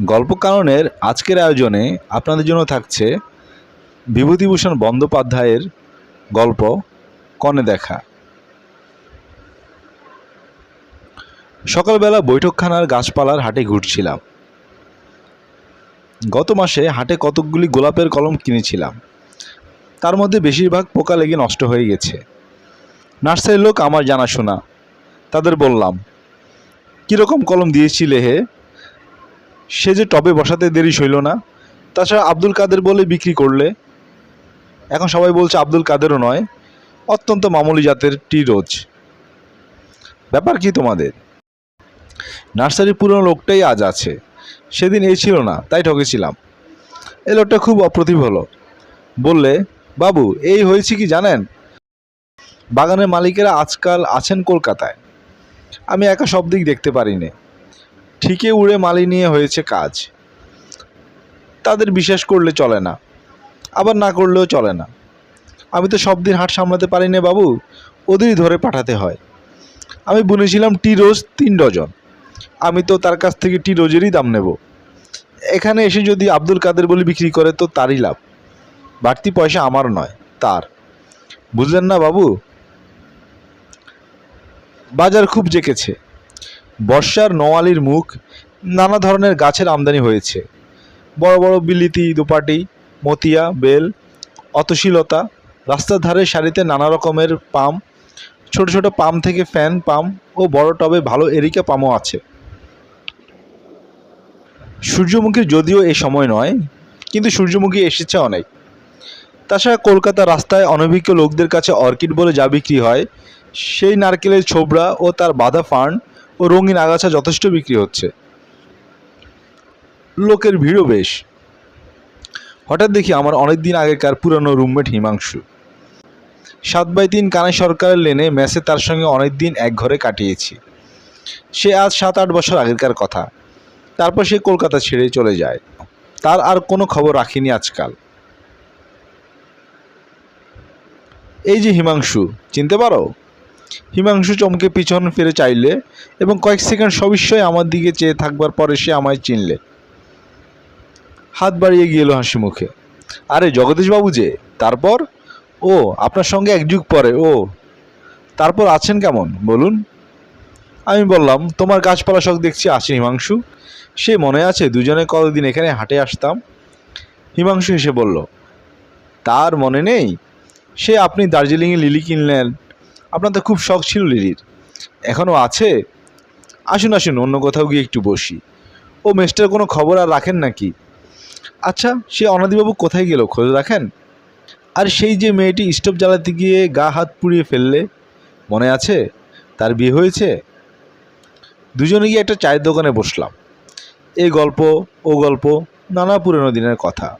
গল্প কাননের আজকের আয়োজনে আপনাদের জন্য থাকছে বিভূতিভূষণ বন্দ্যোপাধ্যায়ের গল্প কনে দেখা। সকালবেলা বৈঠকখানার গাছপালার হাটে ঘুরছিলাম। গত মাসে হাটে কতকগুলি গোলাপের কলম কিনেছিলাম। তার মধ্যে বেশিরভাগ পোকা লেগে নষ্ট হয়ে গেছে। নার্সারির লোক আমার জানাশোনা। তাদের বললাম, কীরকম কলম দিয়েছিলে হে? সে যে টবে বসাতে দেরি সইল না, তাছাড়া আব্দুল কাদের বলে বিক্রি করলে। এখন সবাই বলছে আব্দুল কাদেরও নয়, অত্যন্ত মামুলি জাতের টি রোজ। ব্যাপার কি তোমাদের? নার্সারির পুরনো লোকটাই আজ আছে। সেদিন এই ছিল না, তাই ঠকেছিলাম। এই লোকটা খুব অপ্রতিভ হলো। বললে, বাবু, এই হয়েছে কি জানেন? বাগানের মালিকেরা আজকাল আছেন কলকাতায়। আমি একা সব দিক দেখতে পারিনি। ঠিকই উড়ে মালি নিয়ে হয়েছে কাজ। তাদের বিশ্বাস করলে চলে না, আবার না করলেও চলে না। আমি তো সব দিন হাট সামলাতে পারি না বাবু, ওদেরই ধরে পাঠাতে হয়। আমি বুনেছিলাম টি রোজ তিন ডজন। আমি তো তার কাছ থেকে টি রোজেরই দাম নেব। এখানে এসে যদি আব্দুল কাদের বলে বিক্রি করে, তো তারই লাভ। বাড়তি পয়সা আমার নয়, তার। বুঝলেন না বাবু? বাজার খুব জেকেছে। বর্ষার নোয়ালির মুখ নানা ধরনের গাছের আমদানি হয়েছে। বড় বড় বিলিতি, দুপাটি, মতিয়া, বেল, অতশীলতা, রাস্তার ধারে সারিতে নানা রকমের পাম, ছোট ছোট পাম থেকে ফ্যান পাম ও বড় টবে ভালো এরিকা পামও আছে। সূর্যমুখীর যদিও এ সময় নয়, কিন্তু সূর্যমুখী এসেছে অনেক। তাছাড়া কলকাতা রাস্তায় অনভিজ্ঞ লোকদের কাছে অর্কিড বলে যা বিক্রি হয়, সেই নারকেলের ছোবড়া ও তার বাঁধা ফার্ন ও রঙিন আগাছা যথেষ্ট বিক্রি হচ্ছে। লোকের ভিড়ও বেশ। হঠাৎ দেখি আমার অনেক দিন আগেকার পুরনো রুমমেট হিমাংশু। সাত বাই তিন কানাই সরকারের লেনে মেসে তার সঙ্গে অনেক দিন এক ঘরে কাটিয়েছি। সে আজ সাত আট বছর আগেকার কথা। তারপর সে কলকাতা ছেড়ে চলে যায়। তার আর কোনো খবর রাখিনি আজকাল। এই যে হিমাংশু, চিনতে পারো? হিমাংশু চমকে পিছন ফিরে চাইলে এবং কয়েক সেকেন্ড সবিস্ময়ে আমার দিকে চেয়ে থাকবার পরে সে আমায় চিনলে। হাত বাড়িয়ে গেল হাসি মুখে। আরে জগদীশবাবু যে, তারপর? ও, আপনার সঙ্গে এক যুগ পরে, ও। তারপর আছেন কেমন, বলুন? আমি বললাম, তোমার গাছপালা শখ দেখছি আছে হিমাংশু। সে মনে আছে দুজনে কতদিন এখানে হাটে আসতাম? হিমাংশু হেসে বলল, তার মনে নেই? সে আপনি দার্জিলিংয়ে লিলি কিনলেন আপনার তো খুব শখ ছিল লিলির। এখনও আছে? আসুন আসুন, অন্য কোথাও গিয়ে একটু বসি। ও মেস্টার, কোনো খবর আর রাখেন নাকি? আচ্ছা সে অনাদিবাবু কোথায় গেল, খোঁজ রাখেন? আর সেই যে মেয়েটি স্টোভ জ্বালাতে গিয়ে গা হাত পুড়িয়ে ফেললে, মনে আছে? তার বিয়ে হয়েছে? দুজনে গিয়ে একটা চায়ের দোকানে বসলাম। এই গল্প, ও গল্প, নানা পুরনো দিনের কথা।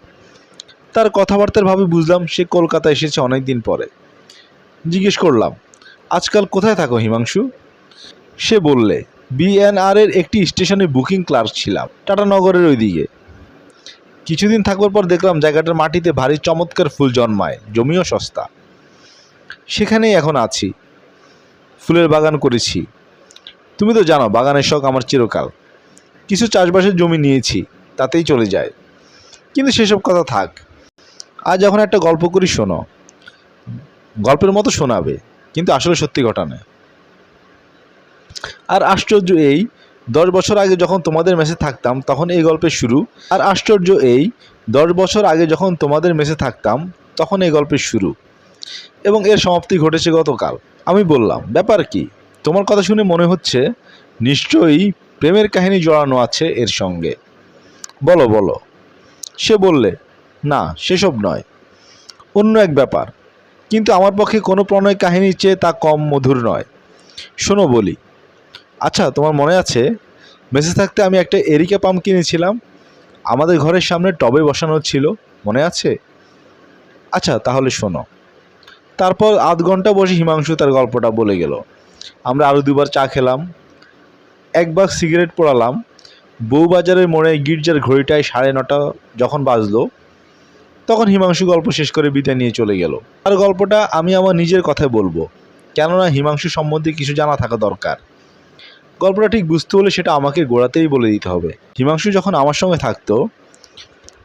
তার কথাবার্তার ভাবে বুঝলাম সে কলকাতা এসেছে অনেক দিন পরে। জিজ্ঞেস করলাম আজকাল কোথায় থাকো হিমাংশু? সে বললে বিএনআর এর একটি স্টেশনে বুকিং ক্লার্ক ছিলাম টাটানগরের ওইদিকে। কিছুদিন থাকবার পর দেখলাম জায়গাটার মাটিতে ভারী চমৎকার ফুল জন্মায়, জমিও সস্তা। সেখানেই এখন আছি। ফুলের বাগান করেছি। তুমি তো জানো, বাগানের শখ আমার চিরকাল। কিছু চাষবাসের জমি নিয়েছি, তাতেই চলে যায়। কিন্তু সেসব কথা থাক। আজ যখন একটা গল্প করি শোনো। গল্পের মতো শোনাবে। কিন্তু আসলে সত্যি ঘটনা আর আশ্চর্য এই, দশ বছর আগে যখন তোমাদের মেসে থাকতাম, তখন এই গল্পের শুরু। আর আশ্চর্য এই, দশ বছর আগে যখন তোমাদের মেসে থাকতাম, তখন এই গল্পের শুরু। এবং এর সমাপ্তি ঘটেছে গতকাল। আমি বললাম, ব্যাপার কি? তোমার কথা শুনে মনে হচ্ছে নিশ্চয়ই প্রেমের কাহিনী জড়ানো আছে এর সঙ্গে। বলো বলো। সে বললে, না, সেসব নয়। অন্য এক ব্যাপার। কিন্তু আমার পক্ষে কোনো প্রণয় কাহিনীর চেয়ে তা কম মধুর নয়। শোনো বলি। আচ্ছা তোমার মনে আছে মেসে থাকতে আমি একটা এরিকা পাম্প কিনেছিলাম। আমাদের ঘরের সামনে টবে বসানো ছিল, মনে আছে? আচ্ছা তাহলে শোনো। তারপর আধ ঘণ্টা বসে হিমাংশু তার গল্পটা বলে গেল। আমরা আরও দুবার চা খেলাম, এক বাগ সিগারেট পোড়ালাম। বউবাজারের মোড়ে গির্জার ঘড়িটায় সাড়ে নটা যখন বাজলো তখন হিমাংশু গল্প শেষ করে বিদায় নিয়ে চলে গেল। আর গল্পটা আমি আমার নিজের কথায় বলব, কেননা হিমাংশু সম্বন্ধে কিছু জানা থাকা দরকার। গল্পটা ঠিক বুঝতে হলে সেটা আমাকে গোড়াতেই বলে দিতে হবে। হিমাংশু যখন আমার সঙ্গে থাকতো,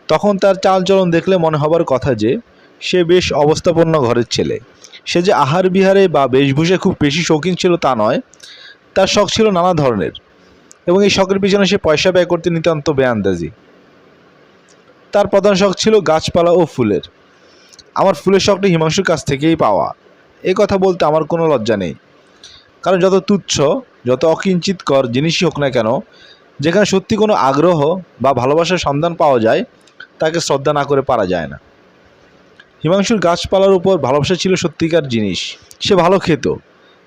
তখন তার চালচলন দেখলে মনে হবার কথা যে, সে বেশ অবস্থাপন্ন ঘরের ছেলে। সে যে আহার বিহারে বা বেশভূষায় খুব বেশি শৌখিন ছিল তা নয়, তার শখ ছিল নানা ধরনের। এবং এই শখের পিছনে সে পয়সা ব্যয় করতে নিতান্ত বেআন্দাজি। তার প্রধান শখ ছিল গাছপালা ও ফুলের। আমার ফুলের শখটি হিমাংশুর কাছ থেকেই পাওয়া। এই কথা বলতে আমার কোনো লজ্জা নেই। কারণ যত তুচ্ছ, যত অকিঞ্চিতকর জিনিসই হোক না কেন, যেখানে সত্যি কোনো আগ্রহ বা ভালোবাসার সন্ধান পাওয়া যায়, তাকে শ্রদ্ধা না করে পারা যায় না। হিমাংশুর গাছপালার উপর ভালোবাসা ছিল সত্যিকার জিনিস। সে ভালো খেত।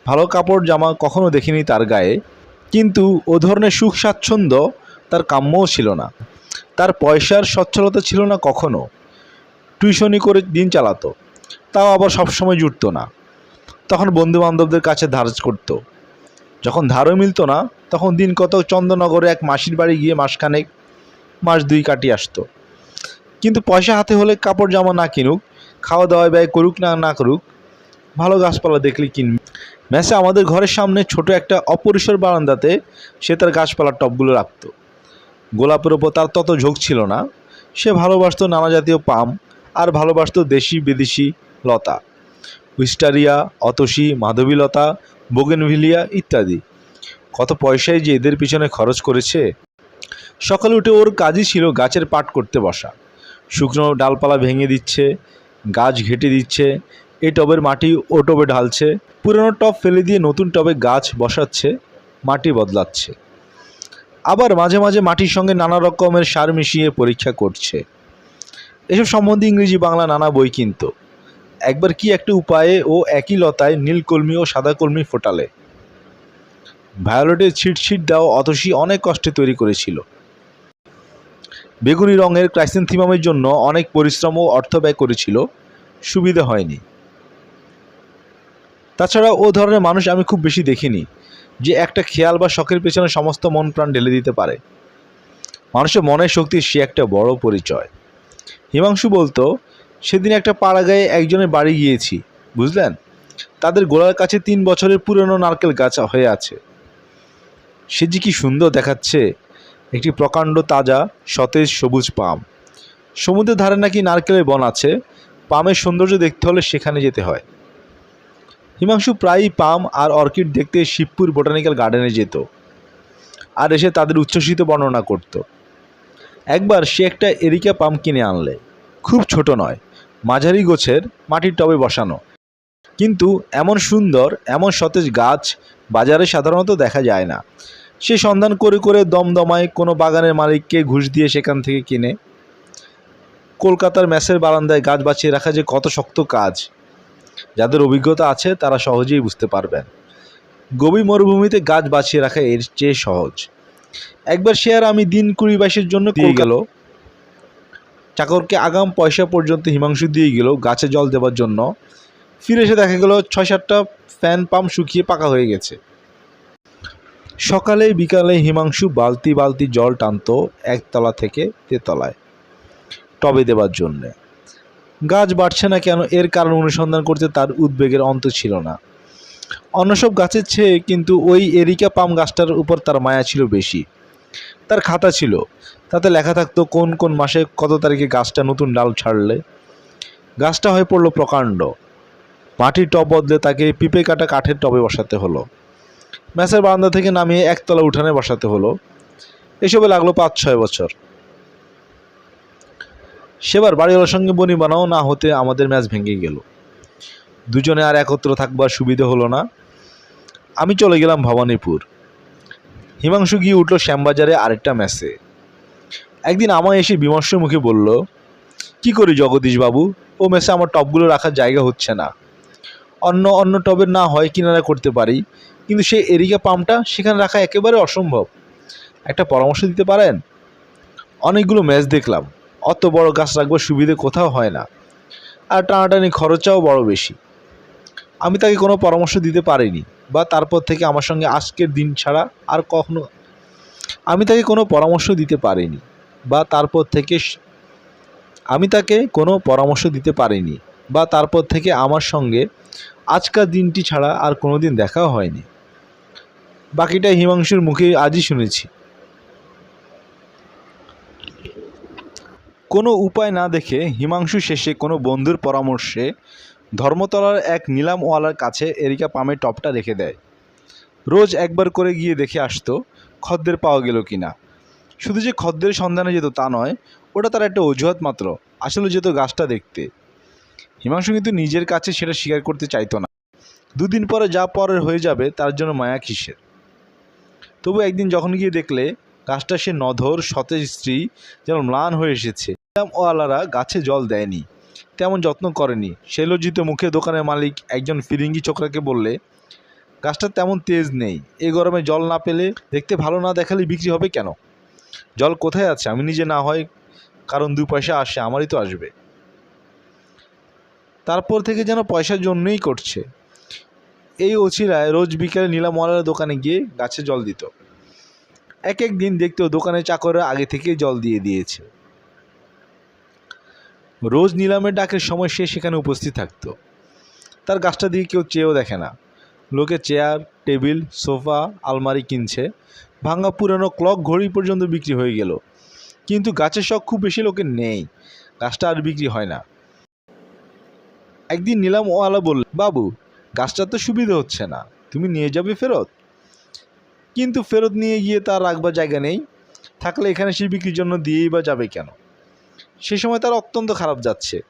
ভালো কাপড় জামা কখনো দেখিনি তার গায়ে। কিন্তু ও ধরনের সুখ স্বাচ্ছন্দ্য তার কাম্যও ছিল না। তার পয়সার সচ্ছলতা ছিল না কখনো। টিউশনি করে দিন চালাতো। তাও আবার সবসময় জুটতো না। তখন বন্ধু বান্ধবদের কাছে ধার করতো। যখন ধারও মিলতো না, তখন দিন কত চন্দ্রনগরে এক মাসির বাড়ি গিয়ে মাসখানেক, মাস দুই কাটিয়ে আসতো। কিন্তু পয়সা হাতে হলে কাপড় জামা না কিনুক, খাওয়া দাওয়া ব্যয় করুক না না করুক, ভালো গাছপালা দেখলে কিনবে। ম্যাসে আমাদের ঘরের সামনে ছোট একটা অপরিসর বারান্দাতে সে তার গাছপালার টবগুলো রাখতো। গোলাপের ওপর তার তত ঝোঁক ছিল না। সে ভালোবাসতো নানা জাতীয় পাম আর ভালোবাসতো দেশি বিদেশি লতা। উইস্টারিয়া, অতসী, মাধবীলতা, বোগেনভিলিয়া ইত্যাদি। কত পয়সাই যে এদের পিছনে খরচ করেছে। সকালে উঠে ওর কাজই ছিল গাছের পাট করতে বসা। শুকনো ডালপালা ভেঙে দিচ্ছে, গাছ ঘেটে দিচ্ছে এই টবের মাটি ও টবে ঢালছে, পুরনো টব ফেলে দিয়ে নতুন টবে গাছ বসাচ্ছে, মাটি বদলাচ্ছে। আবার মাঝে মাঝে মাটির সঙ্গে নানা রকমের সার মিশিয়ে পরীক্ষা করছে। এসব সম্বন্ধে ইংরেজি বাংলা নানা বই কিনত। একবার কি একটা উপায়ে ও একই লতায় নীলকলমি ও সাদা কলমি ফোটালে? ভায়োলেটের ছিটছিট দেওয়া অতসী অনেক কষ্টে তৈরি করেছিল। বেগুনি রঙের ক্রাইসেন্থিমামের জন্য অনেক পরিশ্রম ও অর্থ ব্যয় করেছিল, সুবিধা হয়নি। তাছাড়া ও ধরনের মানুষ আমি খুব বেশি দেখিনি। একটা খেয়াল বা শখের পেছনে সমস্ত মন প্রাণ ঢেলে দিতে পারে। মানুষের মনের শক্তি সে একটা বড় পরিচয়। হিমাংশু বলতো, সেদিন একটা পাড়া গায়ে একজনের বাড়ি গিয়েছি, বুঝলেন? তাদের গোড়ার কাছে তিন বছরের পুরনো নারকেল গাছ হয়ে আছে। সে যে কি সুন্দর দেখাচ্ছে, একটি প্রকাণ্ড তাজা সতেজ সবুজ পাম। সমুদ্রের ধারে নাকি নারকেলের বন আছে, পামের সৌন্দর্য দেখতে হলে সেখানে যেতে হয়। হিমাংশু প্রায়ই পাম আর অর্কিড দেখতে শিবপুর বোটানিক্যাল গার্ডেনে যেত আর এসে তাদের উচ্ছ্বসিত বর্ণনা করত। একবার সে একটা এরিকা পাম কিনে আনলে। খুব ছোট নয়, মাঝারি গোছের মাটির টবে বসানো। কিন্তু এমন সুন্দর, এমন সতেজ গাছ বাজারে সাধারণত দেখা যায় না। সে সন্ধান করে করে দমদমায় কোনো বাগানের মালিককে ঘুষ দিয়ে সেখান থেকে কিনে। কলকাতার ম্যাসের বারান্দায় গাছ বাঁচিয়ে রাখা যে কত শক্ত কাজ যাদের অভিজ্ঞতা আছে তারা সহজেই বুঝতে পারবেন। গভীর মরুভূমিতে গাছ বাঁচিয়ে রাখা এর চেয়ে সহজ। একবার আর আমি দিন কুড়ি বাইশের জন্য দিয়ে গেল। চাকরকে আগাম পয়সা পর্যন্ত হিমাংশু দিয়ে গেল গাছে জল দেওয়ার জন্য। ফিরে এসে দেখা গেল ছয় সাতটা ফ্যান পাম্প শুকিয়ে পাকা হয়ে গেছে। সকালে বিকালে হিমাংশু বালতি বালতি জল টানতো একতলা থেকে তেতলায়। টবে দেবার জন্যে। গাছ বাড়ছে না কেন? এর কারণ অনুসন্ধান করতে তার উদ্বেগের অন্ত ছিল না। অন্য সব গাছের চেয়ে কিন্তু ওই এরিকা পাম গাছটার উপর তার মায়া ছিল বেশি। তার খাতা ছিল। তাতে লেখা থাকতো কোন কোন মাসে কত তারিখে গাছটা নতুন ডাল ছাড়লে। গাছটা হয়ে পড়ল প্রকাণ্ড। মাটির টব বদলে তাকে পিপে কাটা কাঠের টবে বসাতে হলো। ম্যাচের বারান্দা থেকে নামিয়ে একতলা উঠানে বসাতে হলো। এসবে লাগল পাঁচ ছয় বছর। সেবার বাড়িওয়ালার সঙ্গে বনি বানাও, না হতে আমাদের ম্যাচ ভেঙে গেল। দুজনে আর একত্র থাকবার সুবিধে হলো না। আমি চলে গেলাম ভবানীপুর। হিমাংশু গিয়ে উঠল শ্যামবাজারে আরেকটা ম্যাচে। একদিন আমায় এসে বিমর্ষ মুখে বলল, কি করি জগদীশ বাবু? ও মেসে আমার টবগুলো রাখার জায়গা হচ্ছে না। অন্য অন্য টবের না হয় কিনারা করতে পারি, কিন্তু সেই এরিকা পাম্পটা সেখানে রাখা একেবারে অসম্ভব। একটা পরামর্শ দিতে পারেন? অনেকগুলো ম্যাচ দেখলাম। অত বড় গাছ রাখবার সুবিধে কোথাও হয় না। আর টানাটানি খরচাও বড় বেশি। আমি তাকে কোনো পরামর্শ দিতে পারিনি বা তারপর থেকে আমার সঙ্গে আজকের দিন ছাড়া আর কখনো আমি তাকে কোনো পরামর্শ দিতে পারিনি বা তারপর থেকে আমি তাকে কোনো পরামর্শ দিতে পারিনি বা তারপর থেকে আমার সঙ্গে আজকার দিনটি ছাড়া আর কোনো দিন দেখাও হয়নি। বাকিটা হিমাংশুর মুখে আজই শুনেছি। কোনো উপায় না দেখে হিমাংশু শেষে কোনো বন্ধুর পরামর্শে ধর্মতলার এক নিলামওয়ালার কাছে এরিকা পামের টপটা রেখে দেয়। রোজ একবার করে গিয়ে দেখে আসতো খদ্দের পাওয়া গেল কি না শুধু যে খদ্দের সন্ধানে যেত তা নয়, ওটা তার একটা অজুহাত মাত্র, আসলে যেত গাছটা দেখতে। হিমাংশু কিন্তু নিজের কাছে সেটা স্বীকার করতে চাইতো না। দুদিন পরে যা পরের হয়ে যাবে তার জন্য মায়া কিসের? তবু একদিন যখন গিয়ে দেখলে গাছটা সে নধর, সতেজ স্ত্রী যেন ম্লান হয়ে এসেছে। ওয়ালারা গাছে জল দেয়নি, তেমন যত্ন করেনি। সে লজ্জিত মুখে দোকানের মালিক একজন ফিরিঙ্গি চোকরাকে বললে গাছটা তেমন তেজ নেই এই গরমে জল না পেলে দেখতে ভালো না দেখালে বিক্রি হবে কেন? জল কোথায় আছে? আমি নিজে না হয় কারণ দু পয়সা আসে, আমারই তো আসবে। তারপর থেকে যেন পয়সার জন্যই করছে। এই অচিরায় রোজ বিকেলে নীলামওয়ালার দোকানে গিয়ে গাছে জল দিত। এক এক দিন দেখতেও দোকানের চাকররা আগে থেকেই জল দিয়ে দিয়েছে। রোজ নিলামের ডাকের সময় সে সেখানে উপস্থিত থাকতো। তার গাছটা দিয়ে কেউ চেয়েও দেখে না। লোকে চেয়ার, টেবিল, সোফা, আলমারি কিনছে। ভাঙা পুরানো ক্লক ঘড়ি পর্যন্ত বিক্রি হয়ে গেল। কিন্তু গাছের শখ খুব বেশি লোকের নেই। গাছটা আর বিক্রি হয় না। একদিন নিলাম ওয়ালা বলল, বাবু গাছটা তো সুবিধা হচ্ছে না। তুমি নিয়ে যাবে ফেরত? কিন্তু ফেরত নিয়ে গিয়ে তার রাখবার জায়গা নেই। থাকলে এখানে সে বিক্রির জন্য দিয়েই বা যাবে কেন? সে সময় তার অত্যন্ত খারাপ যাচ্ছে।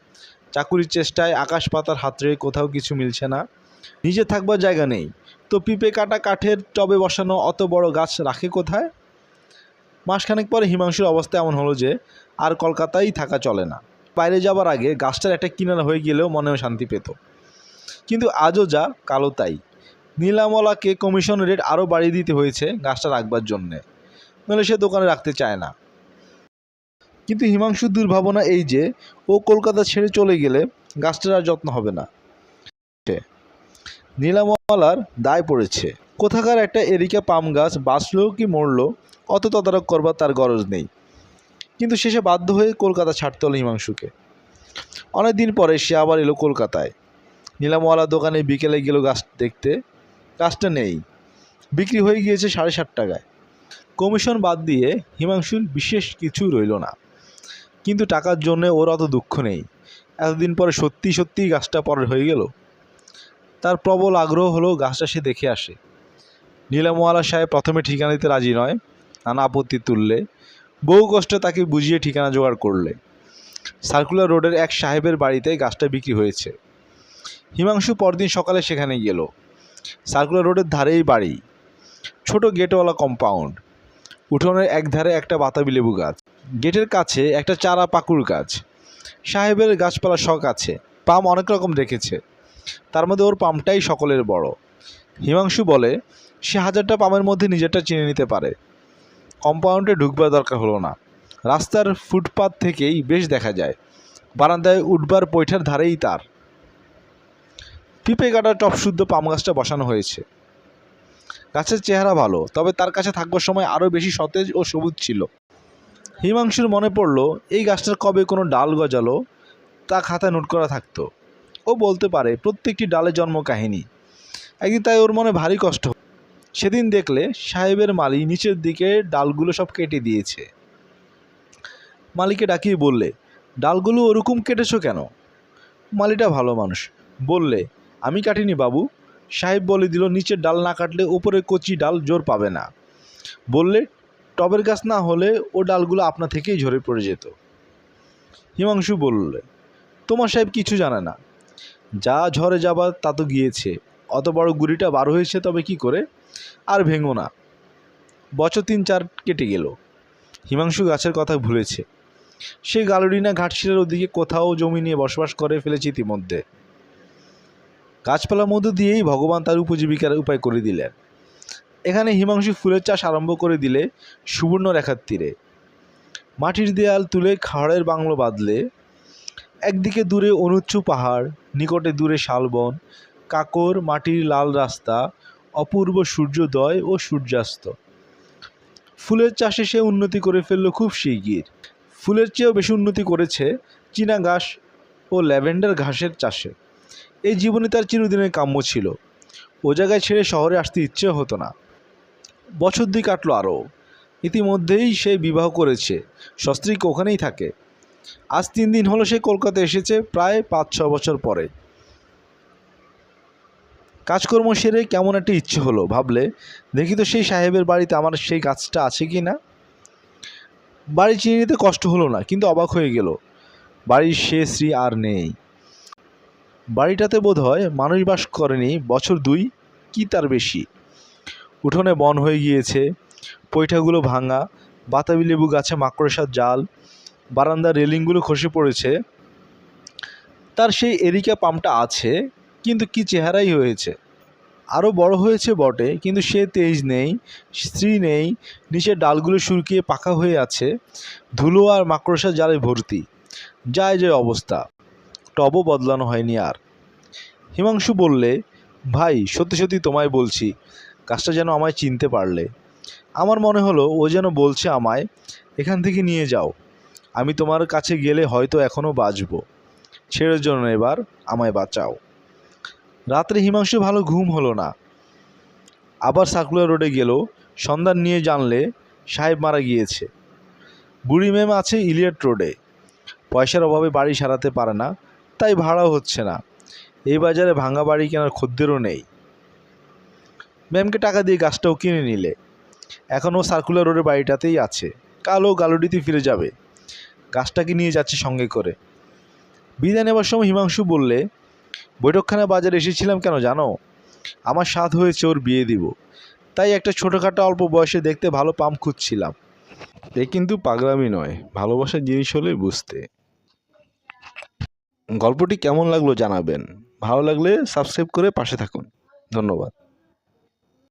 চাকুরির চেষ্টায় আকাশ পাতার হাতড়ে কোথাও কিছু মিলছে না। নিজে থাকবার জায়গা নেই। তো পিপে কাটা কাঠের টবে বসানো অত বড় গাছ রাখে কোথায়? মাসখানেক পরে হিমাংশুর অবস্থা এমন হলো যে, আর কলকাতায় থাকা চলে না। বাইরে যাবার আগে গাছটার একটা কিনারা হয়ে গেলেও মনেও শান্তি পেত। কিন্তু আজও যা কালো তাই। নীলামলাকে কমিশন রেট আরও বাড়িয়ে দিতে হয়েছে গাছটা রাখবার জন্যে। নইলে সে দোকানে রাখতে চায় না। কিন্তু হিমাংশুর দুর্ভাবনা এই যে, ও কলকাতা ছেড়ে চলে গেলে গাছটার আর যত্ন হবে না। নীলামলার দায় পড়েছে। কোথাকার একটা এরিকা পাম গাছ বাঁচলো কি মরলো, অত তদারক করবার তার গরজ নেই। কিন্তু শেষে বাধ্য হয়ে কলকাতা ছাড়তে হলো হিমাংশুকে। অনেক দিন পরে সে আবার এলো কলকাতায়। নীলামওয়ালা দোকানে বিকেলে গেল গাছ দেখতে। গাছটা নেই। বিক্রি হয়ে গিয়েছে সাড়ে সাত টাকায়। কমিশন বাদ দিয়ে হিমাংশুর বিশেষ কিছু রইল না। কিন্তু টাকার জন্য ওর অত দুঃখ নেই। এতদিন পরে সত্যি সত্যিই গাছটা পরের হয়ে গেল। তার প্রবল আগ্রহ হলো গাছটা সে দেখে আসে। নীলামওয়ালা সাহেব প্রথমে ঠিকানা দিতে রাজি নয়, নানা আপত্তি তুললে। বহু কষ্টে তাকে বুঝিয়ে ঠিকানা জোগাড় করলে। সার্কুলার রোডের এক সাহেবের বাড়িতে গাছটা বিক্রি হয়েছে। হিমাংশু পরদিন সকালে সেখানে গেল। সার্কুলার রোডের ধারেই বাড়ি। ছোট গেটওয়ালা কম্পাউন্ড। উঠোনের এক ধারে একটা বাতাবি লেবু গাছ। গেটের কাছে একটা চারা পাকুর গাছ। সাহেবের গাছপালা শখ আছে, পাম অনেক রকম দেখেছে। তার মধ্যে ওর পামটাই সকলের বড়। হিমাংশু বলে, সে হাজারটা পামের মধ্যে নিজেরটা চিনে নিতে পারে। কম্পাউন্ডে ঢুকবার দরকার হলো না। রাস্তার ফুটপাত থেকেই বেশ দেখা যায়। বারান্দায় উঠবার পৈঠার ধারেই তার। পিঁপে কাটা টপশুদ্ধ পাম গাছটা বসানো হয়েছে। গাছের চেহারা ভালো, তবে তার কাছে থাকবার সময় আরও বেশি সতেজ ও সবুজ ছিল। হিমাংশুর মনে পড়ল, এই গাছটার কবে কোনো ডাল গজালো? তা খাতায় নোট করা থাকতো। ও বলতে পারে, প্রত্যেকটি ডালে জন্ম কাহিনী। একদিন তাই ওর মনে ভারী কষ্ট সেদিন দেখলে সাহেবের মালি নিচের দিকে ডালগুলো সব কেটে দিয়েছে। মালিকে ডাকিয়ে বললে, ডালগুলো ওরকম কেটেছো কেন? মালিটা ভালো মানুষ। বললে, আমি কাটিনি বাবু। সাহেব বলে দিল, নিচের ডাল না কাটলে উপরে কচি ডাল জোর পাবে না। বললে টবের গাছ না হলে ও ডালগুলো আপনা থেকেই ঝরে পড়ে যেত। হিমাংশু বললে, তোমার সাহেব কিছু জানে না। যা ঝরে যাবার তা তো গিয়েছে। অত বড় গুড়িটা বার হয়েছে তবে কি করে? আর ভেঙো না। বছর তিন চার কেটে গেল। হিমাংশু গাছের কথা ভুলেছে। সে গালুডিনা ঘাটশিলার ওদিকে কোথাও জমি নিয়ে বসবাস করে ফেলেছে ইতিমধ্যে। গাছপালার মধ্য দিয়েই ভগবান তার উপজীবিকার উপায় করে দিলেন। এখানে হিমাংশু ফুলের চাষ আরম্ভ করে দিলে সুবর্ণ রেখার তীরে। মাটির দেয়াল তুলে খাড়ের বাংলো বাঁধলে, একদিকে দূরে অনুচ্চু পাহাড়, নিকটে দূরে শালবন, কাকর, মাটির লাল রাস্তা, অপূর্ব সূর্যোদয় ও সূর্যাস্ত। ফুলের চাষে সে উন্নতি করে ফেলল খুব শিগগির। ফুলের চেয়েও বেশি উন্নতি করেছে চীনা ঘাস ও ল্যাভেন্ডার ঘাসের চাষে। এই জীবনে তার চিরদিনের কাম্য ছিল। ও জায়গায় ছেড়ে শহরে আসতে ইচ্ছে হতো না। বছর দুই কাটলো আরও। ইতিমধ্যেই সে বিবাহ করেছে। সস্ত্রীক ওখানেই থাকে। আজ তিন দিন হলো সে কলকাতা এসেছে, প্রায় পাঁচ, ছ বছর পরে। কাজকর্ম সেরে কেমন একটা ইচ্ছে হলো, ভাবলে, দেখি তো সেই সাহেবের বাড়িতে আমার সেই গাছটা আছে কি না? বাড়ি চিনে নিতে কষ্ট হলো না, কিন্তু অবাক হয়ে গেল। বাড়ির সে শ্রী আর নেই। বাড়িটাতে বোধ হয় মানুষ বাস করেনি, বছর দুই, কি তার বেশি? উঠোনে বন হয়ে গিয়েছে, পৈঠাগুলো ভাঙা, বাতাবি লেবু গাছে মাকড়সার জাল, বারান্দার রেলিংগুলো খসে পড়েছে। তার সেই এরিকা পাম্পটা আছে, কিন্তু কি চেহারাই হয়েছে? আরও বড় হয়েছে বটে, কিন্তু সে তেজ নেই, স্ত্রী নেই, নিচের ডালগুলো শুকিয়ে পাকা হয়ে আছে, ধুলো আর মাকড়সা জালে ভর্তি। যায় যে অবস্থা, টবও বদলানো হয়নি আর। হিমাংশু বললে, ভাই, সত্যি সত্যি তোমায় বলছি কাজটা যেন আমায় চিনতে পারলে। আমার মনে হলো, ও যেন বলছে আমায়, এখান থেকে নিয়ে যাও। আমি তোমার কাছে গেলে হয়তো এখনও বাঁচব। ছেড়ের জন্য এবার, আমায় বাঁচাও। রাত্রে হিমাংশু ভালো ঘুম হলো না। আবার সার্কুলার রোডে গেল, সন্ধান নিয়ে জানলে সাহেব মারা গিয়েছে। বুড়ি ম্যাম আছে ইলিয়ট রোডে। পয়সার অভাবে বাড়ি সারাতে পারে না, তাই ভাড়াও হচ্ছে না। এই বাজারে ভাঙা বাড়ি কেনার খদ্দেরও নেই। ম্যামকে টাকা দিয়ে গাছটাও কিনে নিলে। এখনও সার্কুলার রোডের বাড়িটাতেই আছে। কালও গালুডিতে ফিরে যাবে। গাছটাকে নিয়ে যাচ্ছে সঙ্গে করে। বিদায় নেবার সময় হিমাংশু বললে, বৈঠকখানা বাজারে এসেছিলাম কেন জানো? আমার স্বাদ হয়েছে ওর বিয়ে দিব। তাই একটা ছোটোখাটো অল্প বয়সে দেখতে ভালো পাম্প খুঁজছিলাম। এ কিন্তু পাগলামি নয়, ভালোবাসার জিনিস হলে বুঝতে। গল্পটি কেমন লাগল জানাবেন। ভালো লাগলে সাবস্ক্রাইব করে পাশে থাকুন। ধন্যবাদ।